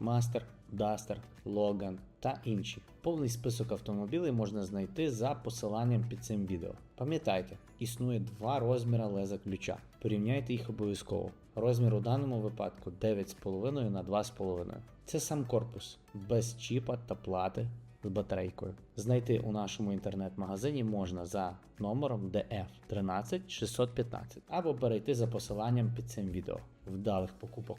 Master, Duster, Logan та інші. Повний список автомобілей можна знайти за посиланням під цим відео. Пам'ятайте, існує два розміри леза ключа. Порівняйте їх обов'язково. Розмір у даному випадку 9,5 на 2,5. Це сам корпус, без чіпа та плати з батарейкою. Знайти у нашому інтернет-магазині можна за номером DF 13615 або перейти за посиланням під цим відео. Вдалих покупок!